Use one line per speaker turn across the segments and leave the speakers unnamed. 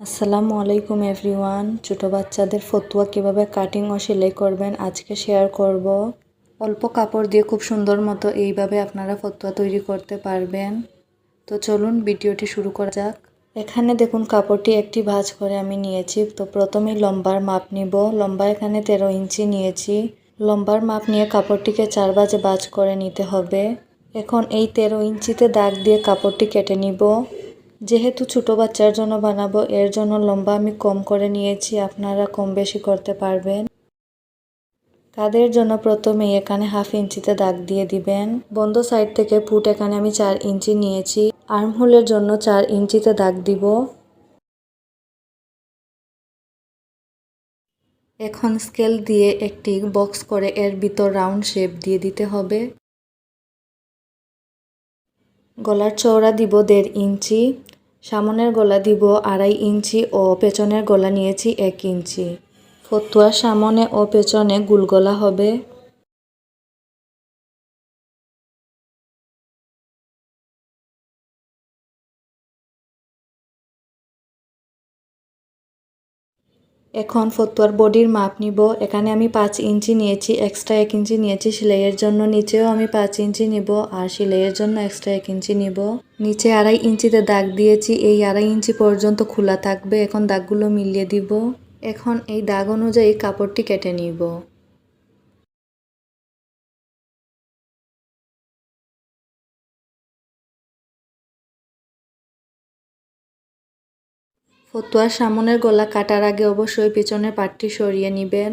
আসসালামু আলাইকুম এভরিওয়ান। ছোটো বাচ্চাদের ফতুয়া কীভাবে কাটিং ও সেলাই করবেন আজকে শেয়ার করব। অল্প কাপড় দিয়ে খুব সুন্দর মতো এইভাবে আপনারা ফতুয়া তৈরি করতে পারবেন। তো চলুন ভিডিওটি শুরু করা যাক। এখানে দেখুন কাপড়টি একটি ভাঁজ করে আমি নিয়েছি। তো প্রথমেই লম্বার মাপ নিব। লম্বা এখানে তেরো ইঞ্চি নিয়েছি। লম্বার মাপ নিয়ে কাপড়টিকে চার বাজে ভাঁজ করে নিতে হবে। এখন এই তেরো ইঞ্চিতে দাগ দিয়ে কাপড়টি কেটে নিব। যেহেতু ছোটো বাচ্চার জন্য বানাবো, এর জন্য লম্বা আমি কম করে নিয়েছি, আপনারা কম বেশি করতে পারবেন। কাদের জন্য প্রথমে এখানে হাফ ইঞ্চিতে দাগ দিয়ে দিবেন। বন্ধ সাইড থেকে ফুট এখানে আমি চার ইঞ্চি নিয়েছি। আর্মহোলের জন্য চার ইঞ্চিতে দাগ দিব। এখন স্কেল দিয়ে একটি বক্স করে এর ভিতর রাউন্ড শেপ দিয়ে দিতে হবে। গলার চওড়া দিব দেড় ইঞ্চি। সামনের গলা দিব আড়াই ইঞ্চি ও পেছনের গলা নিয়েছি এক ইঞ্চি। ফতুয়ার সামনে ও পেছনে গুলগলা হবে। এখন ফতুয়ার বডির মাপ নিব। এখানে আমি পাঁচ ইঞ্চি নিয়েছি এক্সট্রা এক ইঞ্চি নিয়েছি। সেলাইয়ের জন্য নিচেও আমি পাঁচ ইঞ্চি নিব আর সেলাইয়ের জন্য এক্সট্রা এক ইঞ্চি নিব। নিচে আড়াই ইঞ্চিতে দাগ দিয়েছি, এই আড়াই ইঞ্চি পর্যন্ত খোলা থাকবে। এখন দাগগুলো মিলিয়ে দিব। এখন এই দাগ অনুযায়ী কাপড়টি কেটে নিব। ফতুয়ার সামনের গলা কাটার আগে অবশ্যই পিছনের পাটটি সরিয়ে নেবেন।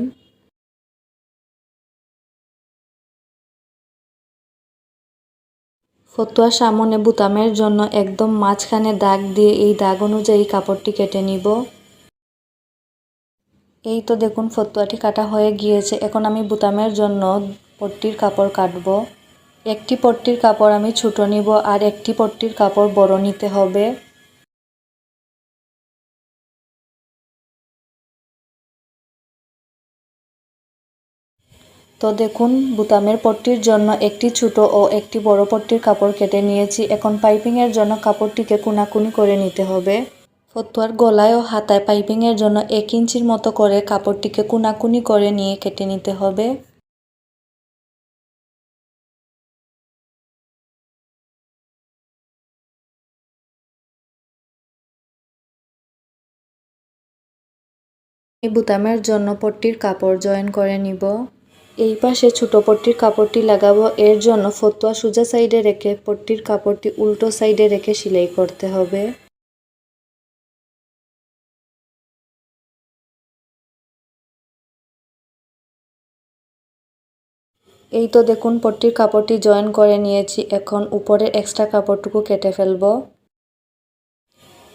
ফতুয়ার সামনে বুতামের জন্য একদম মাঝখানে দাগ দিয়ে এই দাগ অনুযায়ী কাপড়টি কেটে নিব। এই তো দেখুন ফতুয়াটি কাটা হয়ে গিয়েছে। এখন আমি বুতামের জন্য পট্টির কাপড় কাটব। একটি পট্টির কাপড় আমি ছোটো নিব আর একটি পট্টির কাপড় বড় নিতে হবে। তো দেখুন, বুতামের পট্টির জন্য একটি ছোট ও একটি বড় পট্টির কাপড় কেটে নিয়েছি। এখন পাইপিংয়ের জন্য কাপড়টিকে কুনাকুনি করে নিতে হবে। ফতুয়ার গলায় ও হাতায় পাইপিংয়ের জন্য এক ইঞ্চির মতো করে কাপড়টিকে কুনাকুনি করে নিয়ে কেটে নিতে হবে। বুতামের জন্য পট্টির কাপড় জয়েন করে নিব। এই পাশে ছোটো পট্টির কাপড়টি লাগাবো। এর জন্য ফতুয়া সোজা সাইডে রেখে পট্টির কাপড়টি উল্টো সাইডে রেখে সেলাই করতে হবে। এই তো দেখুন, পট্টির কাপড়টি জয়েন করে নিয়েছি। এখন উপরের এক্সট্রা কাপড়টুকু কেটে ফেলব।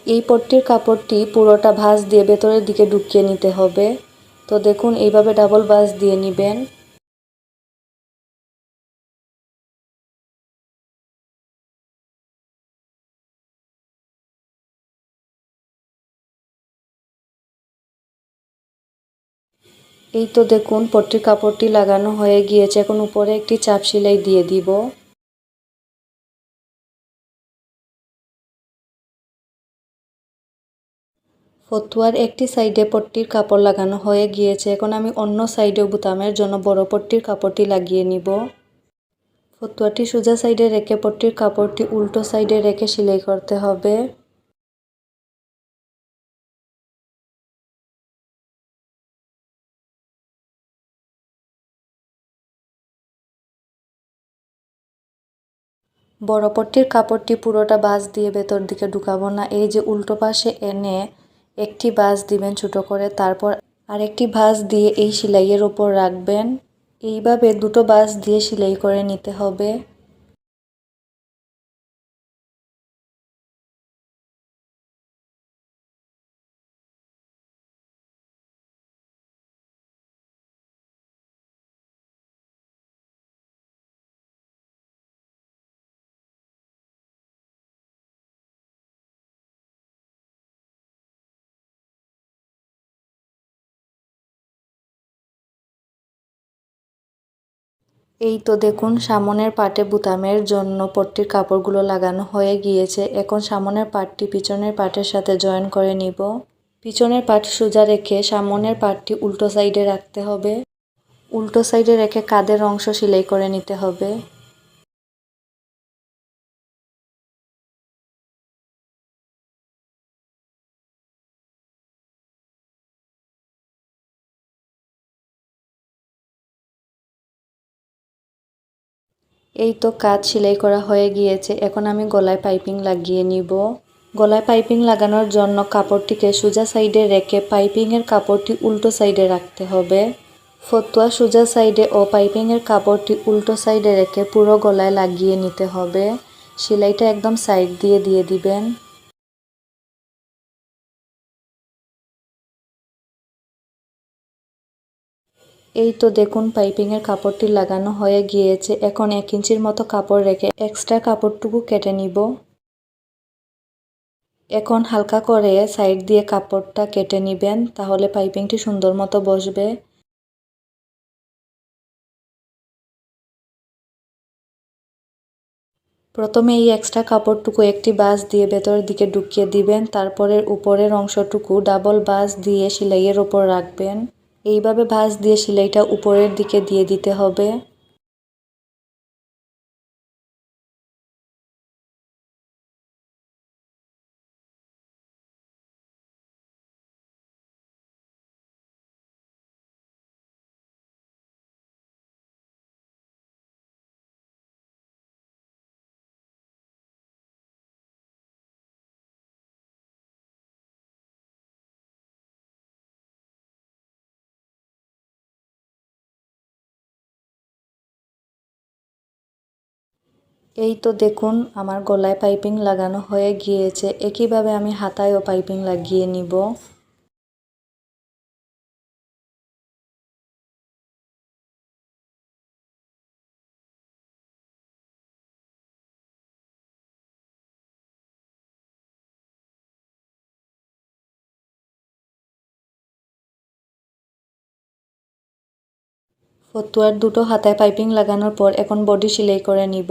এই পট্টির কাপড়টি পুরোটা ভাঁজ দিয়ে ভেতরের দিকে ঢুকিয়ে নিতে হবে। তো দেখুন, এইভাবে ডাবল ভাঁজ দিয়ে নেবেন। এই তো দেখুন, পট্টির কাপড়টি লাগানো হয়ে গিয়েছে। এখন উপরে একটি চাপ সেলাই দিয়ে দিব। ফতুয়ার একটি সাইডে পট্টির কাপড় লাগানো হয়ে গিয়েছে। এখন আমি অন্য সাইডে বুতামের জন্য বড় পট্টির কাপড়টি লাগিয়ে নিব। ফতুয়াটি সোজা সাইডে রেখে পট্টির কাপড়টি উল্টো সাইডে রেখে সেলাই করতে হবে। বড় পট্টির কাপড়টি পুরোটা বাঁশ দিয়ে ভেতর দিকে ঢুকাবো না। এই যে উল্টো পাশে এনে একটি বাঁশ দিবেন ছোট করে, তারপর আরেকটি ভাঁজ দিয়ে এই সেলাইয়ের ওপর রাখবেন। এইভাবে দুটো বাঁশ দিয়ে সেলাই করে নিতে হবে। এই তো দেখুন, সামনের পাটে বুতামের জন্য পট্টির কাপড়গুলো লাগানো হয়ে গিয়েছে। এখন সামনের পাটটি পিছনের পাটের সাথে জয়েন করে নিব। পিছনের পাট সোজা রেখে সামনের পাটটি উল্টো সাইডে রাখতে হবে। উল্টো সাইডে রেখে কাদের অংশ সেলাই করে নিতে হবে? এই তো কাজ সেলাই করা হয়ে গিয়েছে, এখন আমি গলায় পাইপিং লাগিয়ে নিব। গলায় পাইপিং লাগানোর জন্য কাপড়টিকে সোজা সাইডে রেখে পাইপিংয়ের কাপড়টি উল্টো সাইডে রাখতে হবে। ফতুয়া সোজা সাইডে ও পাইপিংয়ের কাপড়টি উল্টো সাইডে রেখে পুরো গলায় লাগিয়ে নিতে হবে। সেলাইটা একদম সাইড দিয়ে দিয়ে দিবেন। এই তো দেখুন, পাইপিংয়ের কাপড়টি লাগানো হয়ে গিয়েছে। এখন এক ইঞ্চির মতো কাপড় রেখে এক্সট্রা কাপড়টুকু কেটে নিব। এখন হালকা করে সাইড দিয়ে কাপড়টা কেটে নিবেন, তাহলে পাইপিংটি সুন্দর মতো বসবে। প্রথমে এই এক্সট্রা কাপড়টুকু একটি বাস দিয়ে ভেতরের দিকে ঢুকিয়ে দিবেন তারপরে উপরের অংশটুকু ডাবল বাস দিয়ে সেলাইয়ের ওপর রাখবেন। এইভাবে ভাঁজ দিয়ে সেলাইটা উপরের দিকে দিয়ে দিতে হবে। এই তো দেখুন, আমার গলায় পাইপিং লাগানো হয়ে গিয়েছে। একইভাবে আমি হাতায়ও পাইপিং লাগিয়ে নিব। ফতুয়ার দুটো হাতায় পাইপিং লাগানোর পর এখন বডি সেলাই করে নিব।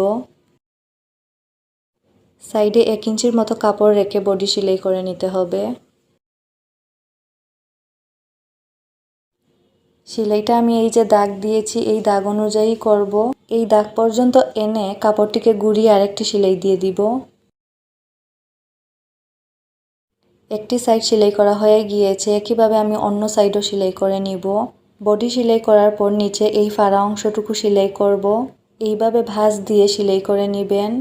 সাইডে এক ইঞ্চির মতো কাপড় রেখে বডি সেলাই করে নিতে হবে। সেলাইটা আমি এই যে দাগ দিয়েছি, এই দাগ অনুযায়ী করব। এই দাগ পর্যন্ত এনে কাপড়টিকে গুড়িয়ে আরেকটি সেলাই দিয়ে দিব। একটি সাইড সেলাই করা হয়ে গিয়েছে, একইভাবে আমি অন্য সাইডও সেলাই করে নিব। বডি সেলাই করার পর নিচে এই ফাড়া অংশটুকু সেলাই করব। এইভাবে ভাঁজ দিয়ে সেলাই করে নেবেন।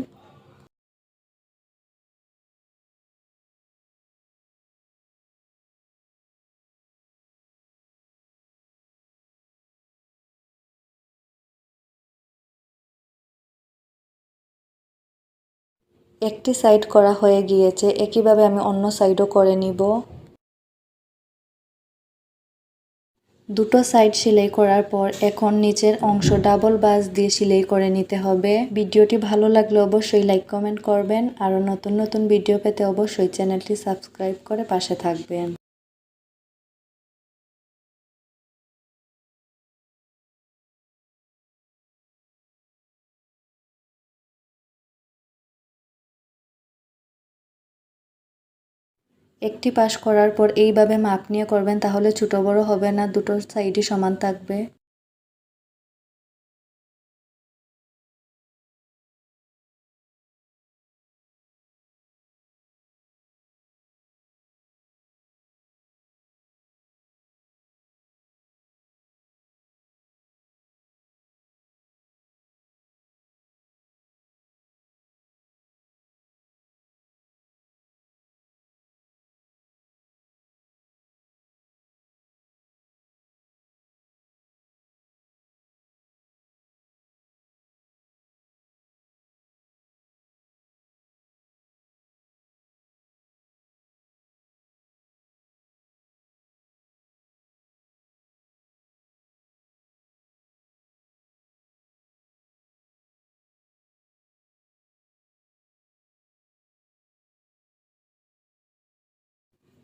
একটি সাইড করা হয়ে গিয়েছে, একইভাবে আমি অন্য সাইডও করে নিব। দুটো সাইড সেলাই করার পর এখন নিচের অংশ ডাবল বাস দিয়ে সেলাই করে নিতে হবে। ভিডিওটি ভালো লাগলে অবশ্যই লাইক, কমেন্ট করবেন। আরও নতুন নতুন ভিডিও পেতে অবশ্যই চ্যানেলটি সাবস্ক্রাইব করে পাশে থাকবেন। একটি পাশ করার পর এইভাবে মাপ নিয়ে করবেন, তাহলে ছোটো বড়ো হবে না, দুটো সাইডই সমান থাকবে।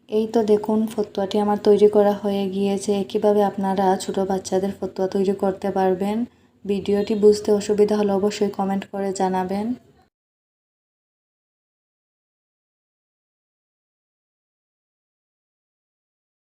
এই তো দেখুন, ফতুয়াটি আমার তৈরি করা হয়ে গিয়েছে। একইভাবে আপনারা ছোট বাচ্চাদের ফতুয়া তৈরি করতে পারবেন। ভিডিওটি বুঝতে অসুবিধা হলে অবশ্যই কমেন্ট করে জানাবেন।